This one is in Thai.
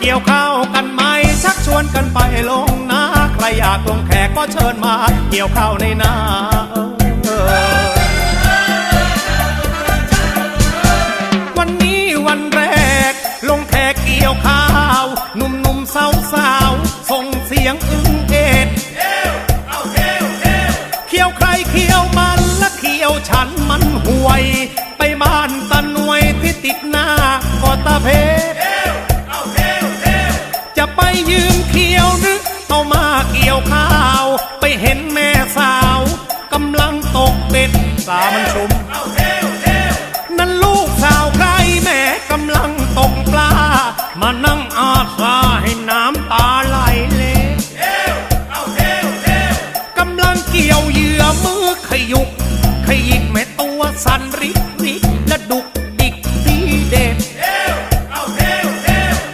เกี่ยวข้าวกันไหมชักชวนกันไปลงนาใครอยากลงแขกก็เชิญมา เกี่ยวข้าวในนาวันนี้วันแรก ลงแขกเกี่ยวข้าวหนุ่มๆสาวๆส่งเสียงอึ้งเอ็ดเคี้ยวใครเคี้ยวมันและเคี้ยวฉันมันห่วย ไปบ้านตาหน่วยที่ติดหน้าก็ตาเพชร ยืมเคี้ยวนึกเอามาเกี่ยวข้าว ไปเห็นแม่สาวกำลังตกเป็ดสามันชุมนั่นลูกสาวใครแม่กำลังตกปลา มานั่งอาสาให้